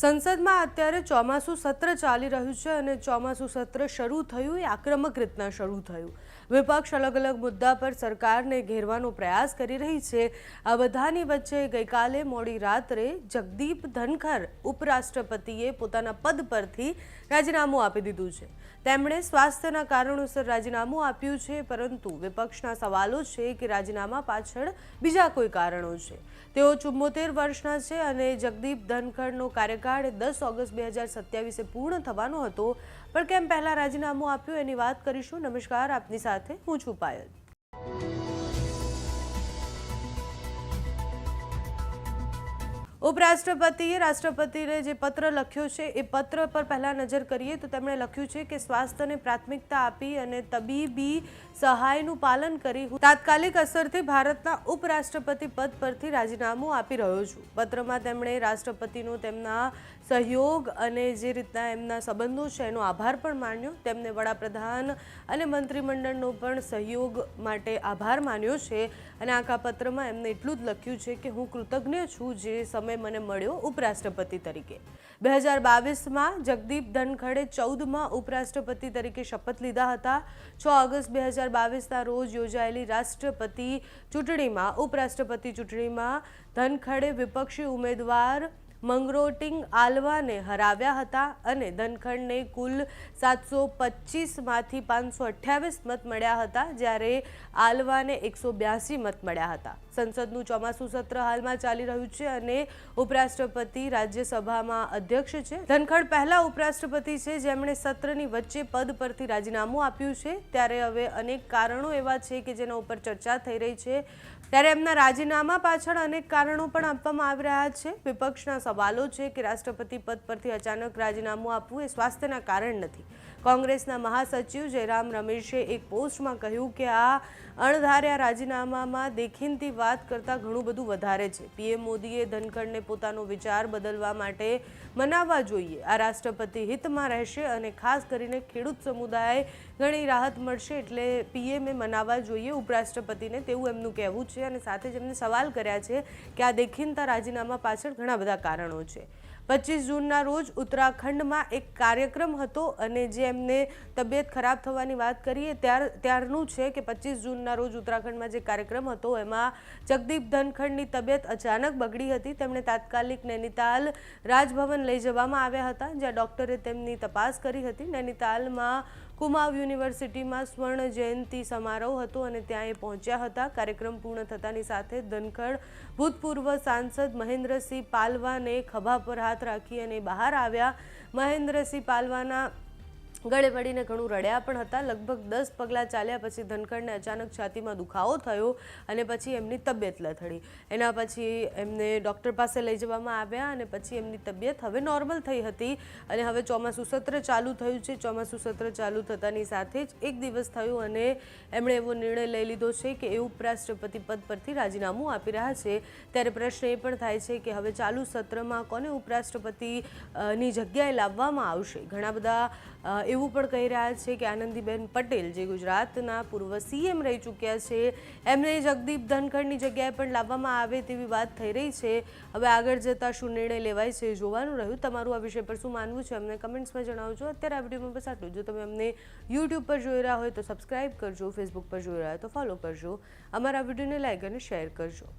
સંસદમાં અત્યારે ચોમાસું સત્ર ચાલી રહ્યું છે અને ચોમાસું સત્ર શરૂ થયું, એ આક્રમક રીતના શરૂ થયું. વિપક્ષ અલગ અલગ મુદ્દા પર સરકારને ઘેરવાનો પ્રયાસ કરી રહી છે. આ બધાની વચ્ચે ગઈકાલે મોડી રાત્રે જગદીપ ધનખર ઉપરાષ્ટ્રપતિએ પોતાના પદ પરથી રાજીનામું આપી દીધું છે. તેમણે સ્વાસ્થ્યના કારણોસર રાજીનામું આપ્યું છે, પરંતુ વિપક્ષના સવાલો છે કે રાજીનામા પાછળ બીજા કોઈ કારણો છે. તેઓ ચુમ્મોતેર વર્ષના છે અને જગદીપ ધનખડનો કાર્યકાળ દસ ઓગસ્ટ બે હજાર સત્યાવીસે પૂર્ણ થવાનો હતો. પણ કેમ પહેલાં રાજીનામું આપ્યું એની વાત કરીશું. નમસ્કાર, આપની સાથે હું છું પાયલ. ઉપરાષ્ટ્રપતિએ રાષ્ટ્રપતિને જે પત્ર લખ્યો છે, એ પત્ર પર પહેલાં નજર કરીએ તો તેમણે લખ્યું છે કે સ્વાસ્થ્યને પ્રાથમિકતા આપી અને તબીબી સહાયનું પાલન કરી તાત્કાલિક અસરથી ભારતના ઉપરાષ્ટ્રપતિ પદ પરથી રાજીનામું આપી રહ્યો છું. પત્રમાં તેમણે રાષ્ટ્રપતિનો તેમના સહયોગ અને જે રીતના એમના સંબંધો છે, એનો આભાર પણ માન્યો. તેમને વડાપ્રધાન અને મંત્રીમંડળનો પણ સહયોગ માટે આભાર માન્યો છે અને આખા પત્રમાં એમને એટલું જ લખ્યું છે કે હું કૃતજ્ઞ છું, જે સમય મને મળ્યો ઉપરાષ્ટ્રપતિ તરીકે. બે હજાર બાવીસમાં જગદીપ ધનખડે ચૌદમાં ઉપરાષ્ટ્રપતિ તરીકે શપથ લીધા હતા. છ ઓગસ્ટ બે હજાર બાવીસના રોજ યોજાયેલી રાષ્ટ્રપતિ ચૂંટણીમાં, ઉપરાષ્ટ્રપતિ ચૂંટણીમાં ધનખડે વિપક્ષી ઉમેદવાર મંગરોટિંગ આલવાને હરાવ્યા હતા અને દનખંડને કુલ સાતસો પચીસમાંથી પાંચસો અઠ્યાવીસ મત મળ્યા હતા, જ્યારે આલવાને એકસો બ્યાસી મત મળ્યા હતા. સંસદનું ચોમાસું સત્ર હાલમાં ચાલી રહ્યું છે અને ઉપરાષ્ટ્રપતિ રાજ્યસભામાં અધ્યક્ષ છે. ધનખડ પહેલા ઉપરાષ્ટ્રપતિ છે, જેમણે સત્રની વચ્ચે પદ પરથી રાજીનામું આપ્યું છે. ત્યારે હવે અનેક કારણો એવા છે કે જેના ઉપર ચર્ચા થઈ રહી છે. ત્યારે એમના રાજીનામા પાછળ અનેક કારણો પણ આપવામાં આવી રહ્યા છે. વિપક્ષના સવાલો છે કે રાષ્ટ્રપતિ પદ પરથી અચાનક રાજીનામું આપવું એ સ્વાસ્થ્યના કારણ નથી. કોંગ્રેસના મહાસચિવ જયરામ રમેશે એક પોસ્ટમાં કહ્યું કે આ અણધાર્યા રાજીનામામાં દેખીનથી વાત કરતાં ઘણું બધું વધારે છે. પીએમ મોદીએ ધનખડને પોતાનો વિચાર બદલવા માટે મનાવવા જોઈએ. આ રાષ્ટ્રપતિ હિતમાં રહેશે અને ખાસ કરીને ખેડૂત સમુદાય ઘણી રાહત મળશે એટલે પીએમએ મનાવવા જોઈએ ઉપરાષ્ટ્રપતિને. તેવું એમનું કહેવું છે અને સાથે જ એમને સવાલ કર્યા છે કે આ દેખીનતા રાજીનામા પાછળ ઘણા બધા કારણો છે. પચીસ જૂનના રોજ ઉત્તરાખંડમાં એક કાર્યક્રમ હતો અને જે એમને તબિયત ખરાબ થવાની વાત કરીએ ત્યાર, ત્યારનું છે કે પચીસ જૂનના રોજ ઉત્તરાખંડમાં જે કાર્યક્રમ હતો, એમાં જગદીપ ધનખંડની તબિયત અચાનક બગડી હતી. તેમણે તાત્કાલિક નૈનીતાલ રાજભવન લઈ જવામાં આવ્યા હતા, જ્યાં ડૉક્ટરે તેમની તપાસ કરી હતી. નૈનીતાલમાં કુમાવ યુનિવર્સિટીમાં સ્વર્ણ જયંતિ સમારોહ હતો અને ત્યાં એ પહોંચ્યા હતા. કાર્યક્રમ પૂર્ણ થતાની સાથે ધનખડ ભૂતપૂર્વ સાંસદ મહેન્દ્રસિંહ પાલવાને ખભા પર હાથ રાખી અને બહાર આવ્યા. મહેન્દ્રસિંહ પાલવાના ગળે પડીને ઘણું રડ્યા પણ હતા. લગભગ દસ પગલાં ચાલ્યા પછી ધનખડને અચાનક છાતીમાં દુખાવો થયો અને પછી એમની તબિયત લથડી. એના પછી એમને ડૉક્ટર પાસે લઈ જવામાં આવ્યા અને પછી એમની તબિયત હવે નોર્મલ થઈ હતી અને હવે ચોમાસું સત્ર ચાલુ થયું છે. ચોમાસું સત્ર ચાલુ થતાની સાથે જ એક દિવસ થયું અને એમણે એવો નિર્ણય લઈ લીધો છે કે એ ઉપરાષ્ટ્રપતિ પદ પરથી રાજીનામું આપી રહ્યા છે. ત્યારે પ્રશ્ન એ પણ થાય છે કે હવે ચાલુ સત્રમાં કોને ઉપરાષ્ટ્રપતિની જગ્યાએ લાવવામાં આવશે? ઘણા બધા એવું પણ કહી રહ્યા છે કે આનંદીબેન પટેલ, જે ગુજરાતના પૂર્વ સીએમ રહી ચૂક્યા છે, એમને જગદીપ ધનખડની જગ્યાએ પણ લાવવામાં આવે તેવી વાત થઈ રહી છે. હવે આગળ જતાં શું નિર્ણય લેવાય છે જોવાનું રહ્યું. તમારું આ વિષય પર શું માનવું છે અમને કમેન્ટ્સમાં જણાવજો. અત્યારે આ વિડીયોમાં બસ આટલું. જો તમે અમને યુટ્યુબ પર જોઈ રહ્યા હોય તો સબસ્ક્રાઇબ કરજો ફેસબુક પર જોઈ રહ્યા હોય તો ફોલો કરજો. અમારા વિડીયોને લાઈક અને શેર કરજો.